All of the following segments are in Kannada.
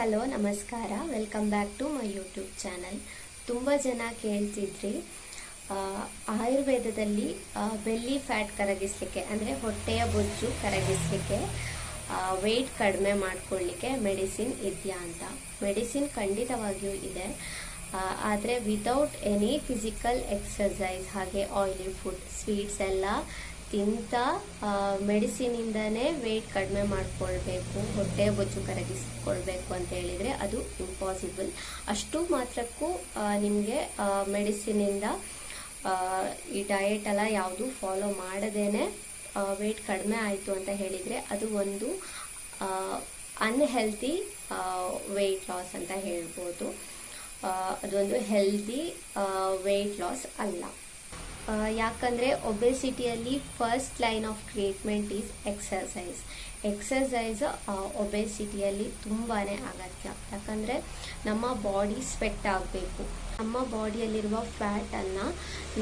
ಹಲೋ, ನಮಸ್ಕಾರ. Welcome back to my YouTube channel ತುಂಬ ಜನ ಕೇಳ್ತಿದ್ರಿ ಆಯುರ್ವೇದದಲ್ಲಿ ಬೆಲ್ಲಿ ಫ್ಯಾಟ್ ಕರಗಿಸ್ಲಿಕ್ಕೆ, ಅಂದರೆ ಹೊಟ್ಟೆಯ ಬೊಜ್ಜು ಕರಗಿಸ್ಲಿಕ್ಕೆ ವೆಯ್ಟ್ ಕಡಿಮೆ ಮಾಡ್ಕೊಳ್ಳಿಕ್ಕೆ ಮೆಡಿಸಿನ್ ಇದೆಯಾ ಅಂತ. ಮೆಡಿಸಿನ್ ಖಂಡಿತವಾಗಿಯೂ ಇದೆ. ಆದರೆ ವಿತೌಟ್ ಎನಿ ಫಿಸಿಕಲ್ ಎಕ್ಸರ್ಸೈಸ್ ಹಾಗೆ ಆಯಿಲಿ ಫುಡ್ ಸ್ವೀಟ್ಸ್ ಎಲ್ಲ ತಿಂತ ಮೆಡಿಸಿನಿಂದನೇ ವೆಯ್ಟ್ ಕಡಿಮೆ ಮಾಡಿಕೊಳ್ಬೇಕು, ಹೊಟ್ಟೆ ಬೊಜ್ಜು ಕರಗಿಸ್ಕೊಳ್ಬೇಕು ಅಂತ ಹೇಳಿದರೆ ಅದು ಇಂಪಾಸಿಬಲ್ ಅಷ್ಟು ಮಾತ್ರಕ್ಕೂ ನಿಮಗೆ ಮೆಡಿಸಿನಿಂದ ಈ ಡಯೆಟ್ ಎಲ್ಲ ಯಾವುದು ಫಾಲೋ ಮಾಡದೇನೆ ವೆಯ್ಟ್ ಕಡಿಮೆ ಆಯಿತು ಅಂತ ಹೇಳಿದರೆ ಅದು ಒಂದು ಅನ್ಹೆಲ್ತಿ ವೆಯ್ಟ್ ಲಾಸ್ ಅಂತ ಹೇಳ್ಬೋದು. ಅದೊಂದು ಹೆಲ್ದಿ ವೆಯ್ಟ್ ಲಾಸ್ ಅಲ್ಲ. ಯಾಕಂದರೆ ಒಬೆಸಿಟಿಯಲ್ಲಿ first line of treatment is exercise exercise ಒಬೆಸಿಟಿಯಲ್ಲಿ ತುಂಬಾ ಅಗತ್ಯ. ಯಾಕಂದರೆ ನಮ್ಮ ಬಾಡಿ ಸ್ವೆಟ್ ಆಗಬೇಕು. ನಮ್ಮ ಬಾಡಿಯಲ್ಲಿರುವ ಫ್ಯಾಟನ್ನು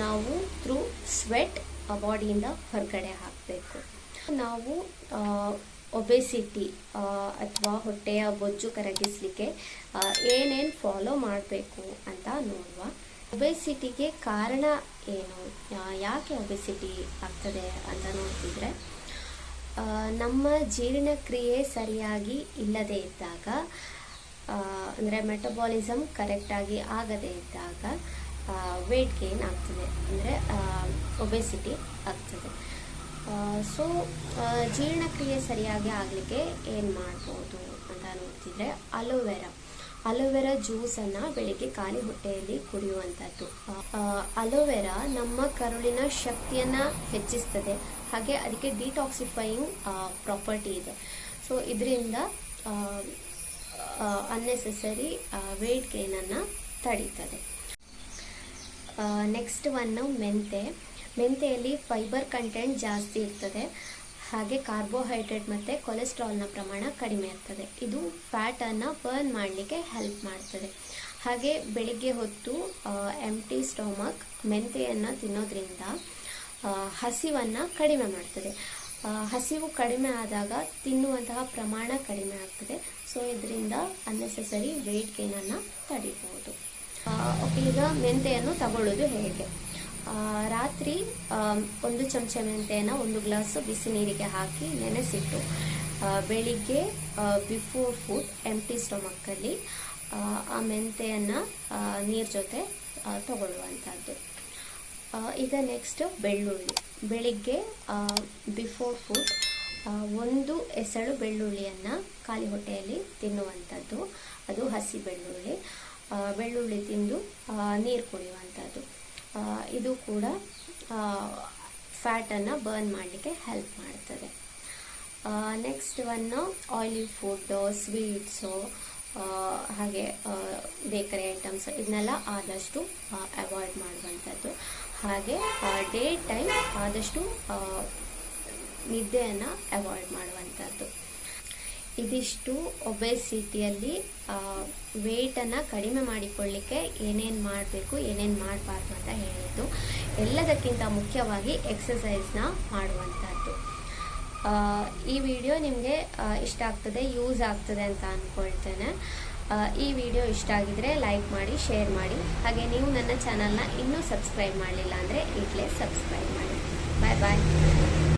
ನಾವು ಥ್ರೂ ಸ್ವೆಟ್ ಬಾಡಿಯಿಂದ ಹೊರಗಡೆ ಹಾಕಬೇಕು. ನಾವು ಒಬೆಸಿಟಿ ಅಥವಾ ಹೊಟ್ಟೆಯ ಬೊಜ್ಜು ಕರಗಿಸಲಿಕ್ಕೆ ಏನೇನು ಫಾಲೋ ಮಾಡಬೇಕು ಅಂತ ನೋಡುವ. ಒಬೆಸಿಟಿಗೆ ಕಾರಣ ಏನು? ಯಾಕೆ ಒಬೆಸಿಟಿ ಆಗ್ತದೆ ಅಂತ ನೋಡ್ತಿದ್ರೆ ನಮ್ಮ ಜೀರ್ಣಕ್ರಿಯೆ ಸರಿಯಾಗಿ ಇಲ್ಲದೇ ಇದ್ದಾಗ ಅಂದರೆ ಮೆಟಬಾಲಿಸಮ್ ಕರೆಕ್ಟಾಗಿ ಆಗದೇ ಇದ್ದಾಗ ವೆಯ್ಟ್ ಗೇನ್ ಆಗ್ತದೆ. ಅಂದರೆ ಒಬೆಸಿಟಿ ಆಗ್ತದೆ. ಸೊ ಜೀರ್ಣಕ್ರಿಯೆ ಸರಿಯಾಗಿ ಆಗಲಿಕ್ಕೆ ಏನು ಮಾಡ್ಬೋದು ಅಂತ ನೋಡ್ತಿದ್ರೆ, ಅಲೋವೆರಾ. ಅಲೋವೆರಾ ಜ್ಯೂಸನ್ನು ಬೆಳಿಗ್ಗೆ ಖಾಲಿ ಹೊಟ್ಟೆಯಲ್ಲಿ ಕುಡಿಯುವಂಥದ್ದು ಅಲೋವೆರಾ ನಮ್ಮ ಕರುಳಿನ ಶಕ್ತಿಯನ್ನು ಹೆಚ್ಚಿಸ್ತದೆ. ಹಾಗೆ ಅದಕ್ಕೆ ಡಿಟಾಕ್ಸಿಫೈಯಿಂಗ್ ಪ್ರಾಪರ್ಟಿ ಇದೆ. ಸೊ ಇದರಿಂದ ಅನ್ನೆಸೆಸರಿ ವೆಯ್ಟ್ ಗೇನನ್ನು ತಡೀತದೆ. ನೆಕ್ಸ್ಟ್ ಒನ್ ಮೆಂತೆ. ಮೆಂತೆಯಲ್ಲಿ ಫೈಬರ್ ಕಂಟೆಂಟ್ ಜಾಸ್ತಿ ಇರ್ತದೆ. ಹಾಗೆ ಕಾರ್ಬೋಹೈಡ್ರೇಟ್ ಮತ್ತು ಕೊಲೆಸ್ಟ್ರಾಲ್ನ ಪ್ರಮಾಣ ಕಡಿಮೆ ಆಗ್ತದೆ. ಇದು ಫ್ಯಾಟನ್ನು ಬರ್ನ್ ಮಾಡಲಿಕ್ಕೆ ಹೆಲ್ಪ್ ಮಾಡ್ತದೆ. ಹಾಗೆ ಬೆಳಿಗ್ಗೆ ಹೊತ್ತು ಎಂಟಿ ಸ್ಟೊಮಕ್ ಮೆಂತೆಯನ್ನು ತಿನ್ನೋದ್ರಿಂದ ಹಸಿವನ್ನು ಕಡಿಮೆ ಮಾಡ್ತದೆ. ಹಸಿವು ಕಡಿಮೆ ಆದಾಗ ತಿನ್ನುವಂತಹ ಪ್ರಮಾಣ ಕಡಿಮೆ ಆಗ್ತದೆ. ಸೊ ಇದರಿಂದ ಅನ್ನೆಸೆಸರಿ ವೆಯ್ಟ್ ಗೇನನ್ನು ತಡಿಬಹುದು. ಓಕೆ ಈಗ ಮೆಂತೆಯನ್ನು ತಗೊಳ್ಳೋದು ಹೇಗೆ? ರಾತ್ರಿ ಒಂದು ಚಮಚ ಮೆಂತೆಯನ್ನು ಒಂದು ಗ್ಲಾಸ್ ಬಿಸಿ ನೀರಿಗೆ ಹಾಕಿ ನೆನೆಸಿಟ್ಟು ಬೆಳಿಗ್ಗೆ ಬಿಫೋರ್ ಫುಡ್ ಎಂಟಿ ಸ್ಟೊಮಕ್ಕಲ್ಲಿ ಆ ಮೆಂತೆಯನ್ನು ನೀರು ಜೊತೆ ತಗೊಳ್ಳುವಂಥದ್ದು. ಈಗ ನೆಕ್ಸ್ಟ್ ಬೆಳ್ಳುಳ್ಳಿ. ಬೆಳಿಗ್ಗೆ ಬಿಫೋರ್ ಫುಡ್ ಒಂದು ಎಸಳು ಬೆಳ್ಳುಳ್ಳಿಯನ್ನು ಖಾಲಿ ಹೊಟ್ಟೆಯಲ್ಲಿ ತಿನ್ನುವಂಥದ್ದು. ಅದು ಹಸಿ ಬೆಳ್ಳುಳ್ಳಿ. ಬೆಳ್ಳುಳ್ಳಿ ತಿಂದು ನೀರು ಕುಡಿಯುವಂಥದ್ದು. ಇದು ಕೂಡ ಫ್ಯಾಟನ್ನು ಬರ್ನ್ ಮಾಡಲಿಕ್ಕೆ ಹೆಲ್ಪ್ ಮಾಡ್ತದೆ. Next one oily food sweets ಹಾಗೆ ಬೇಕರಿ ಐಟಮ್ಸ್ ಇದನ್ನೆಲ್ಲ ಆದಷ್ಟು ಅವಾಯ್ಡ್ ಮಾಡುವಂಥದ್ದು. ಹಾಗೆ ಡೇ ಟೈಮ್ ಆದಷ್ಟು ನಿದ್ದೆಯನ್ನು ಅವಾಯ್ಡ್ ಮಾಡುವಂಥದ್ದು. ಇದಿಷ್ಟು ಒಬೆಸಿಟಿಯಲ್ಲಿ ವೆಯ್ಟನ್ನು ಕಡಿಮೆ ಮಾಡಿಕೊಳ್ಳಿಕ್ಕೆ ಏನೇನು ಮಾಡಬೇಕು, ಏನೇನು ಮಾಡಬಾರ್ದು ಅಂತ ಹೇಳಿದ್ದು. ಎಲ್ಲದಕ್ಕಿಂತ ಮುಖ್ಯವಾಗಿ ಎಕ್ಸಸೈಸ್ನ ಮಾಡುವಂಥದ್ದು ಈ ವಿಡಿಯೋ ನಿಮಗೆ ಇಷ್ಟ ಆಗ್ತದೆ ಯೂಸ್ ಆಗ್ತದೆ ಅಂತ ಅಂದ್ಕೊಳ್ತೇನೆ ಈ ವಿಡಿಯೋ ಇಷ್ಟ ಆಗಿದರೆ ಲೈಕ್ ಮಾಡಿ ಶೇರ್ ಮಾಡಿ. ಹಾಗೆ ನೀವು ನನ್ನ ಚಾನಲ್ನ ಇನ್ನೂ ಸಬ್ಸ್ಕ್ರೈಬ್ ಮಾಡಲಿಲ್ಲ ಅಂದರೆ ಈಗಲೇ ಸಬ್ಸ್ಕ್ರೈಬ್ ಮಾಡಿ. ಬಾಯ್ ಬಾಯ್